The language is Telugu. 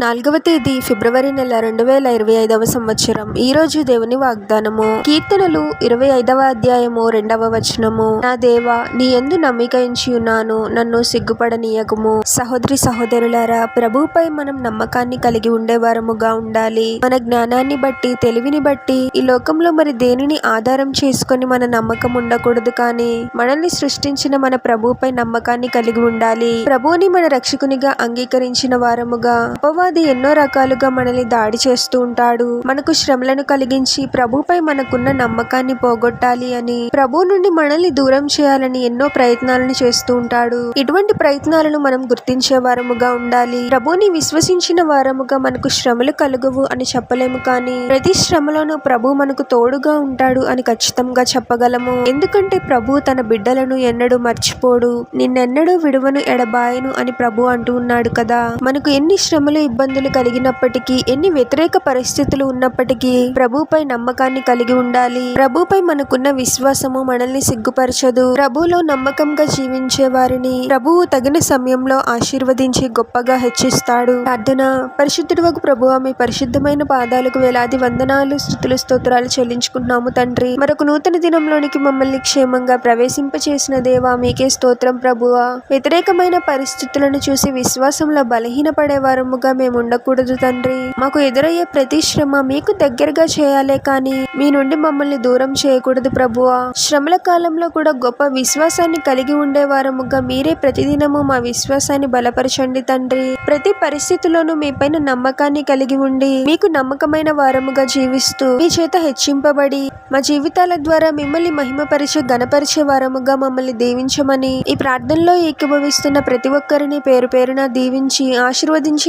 నాలుగవ తేదీ ఫిబ్రవరి నెల రెండు వేల ఇరవై ఐదవ సంవత్సరం. ఈ రోజు దేవుని వాగ్దానము. కీర్తనలు ఇరవై ఐదవ అధ్యాయము రెండవ వచనము. నా దేవా నీ ఎందు నమ్మికయించి ఉన్నాను నన్ను సిగ్గుపడనీయకము. సహోదరి సహోదరులారా ప్రభుపై మనం నమ్మకాన్ని కలిగి ఉండేవారముగా ఉండాలి. మన జ్ఞానాన్ని బట్టి తెలివిని బట్టి ఈ లోకంలో మరి దేనిని ఆధారం చేసుకొని మన నమ్మకం ఉండకూడదు కానీ మనల్ని సృష్టించిన మన ప్రభుపై నమ్మకాన్ని కలిగి ఉండాలి. ప్రభువుని మన రక్షకునిగా అంగీకరించిన వారముగా అపవాది ఎన్నో రకాలుగా మనల్ని దాడి చేస్తూ ఉంటాడు. మనకు శ్రమలను కలిగించి ప్రభుపై మనకున్న నమ్మకాన్ని పోగొట్టాలి అని ప్రభు నుండి మనల్ని దూరం చేయాలని ఎన్నో ప్రయత్నాలను చేస్తూ ఉంటాడు. ఇటువంటి ప్రయత్నాలను మనం గుర్తించే వారముగా ఉండాలి. ప్రభుని విశ్వసించిన వారముగా మనకు శ్రమలు కలుగువు అని చెప్పలేము కానీ ప్రతి శ్రమలోనూ ప్రభు మనకు తోడుగా ఉంటాడు అని ఖచ్చితంగా చెప్పగలము. ఎందుకంటే ప్రభు తన బిడ్డలను ఎన్నడూ మర్చిపోడు. నిన్నెన్నడూ విడువను ఎడబాయను అని ప్రభు అంటూ ఉన్నాడు కదా. మనకు ఎన్ని శ్రమలు ఇబ్బందులు కలిగినప్పటికీ ఎన్ని వ్యతిరేక పరిస్థితులు ఉన్నప్పటికీ ప్రభుపై నమ్మకాన్ని కలిగి ఉండాలి. ప్రభుపై మనకున్న విశ్వాసము మనల్ని సిగ్గుపరచదు. ప్రభులో నమ్మకంగా జీవించే వారిని ప్రభువు తగిన సమయంలో ఆశీర్వదించి గొప్పగా హెచ్చిస్తాడు. ప్రార్థన. పరిశుద్ధుడు ప్రభు ఆమె పరిశుద్ధమైన పాదాలకు వేలాది వందనాలు స్థుతులు స్తోత్రాలు చెల్లించుకుంటున్నాము తండ్రి. మరొక నూతన దినంలోనికి మమ్మల్ని క్షేమంగా ప్రవేశింపచేసిన దేవా మీకే స్తోత్రం ప్రభువా. వ్యతిరేకమైన పరిస్థితులను చూసి విశ్వాసంలో బలహీనపడేవారముగా మేము మేము ఉండకూడదు తండ్రి. మాకు ఎదురయ్యే ప్రతి శ్రమ మీకు దగ్గరగా చేయాలే కానీ మీ నుండి మమ్మల్ని దూరం చేయకూడదు ప్రభువా. శ్రమల కాలంలో కూడా గొప్ప విశ్వాసాన్ని కలిగి ఉండే వారముగా మీరే ప్రతిదినము మా విశ్వాసాన్ని బలపరచండి తండ్రి. ప్రతి పరిస్థితిలోనూ మీపైన నమ్మకాన్ని కలిగి ఉండి మీకు నమ్మకమైన వారముగా జీవిస్తూ మీ చేత హెచ్చింపబడి మా జీవితాల ద్వారా మిమ్మల్ని మహిమపరిచే గణపరిచే వారముగా మమ్మల్ని దీవించమని ఈ ప్రార్థనలో ఏకీభవిస్తున్న ప్రతి ఒక్కరిని పేరు పేరున దీవించి ఆశీర్వదించి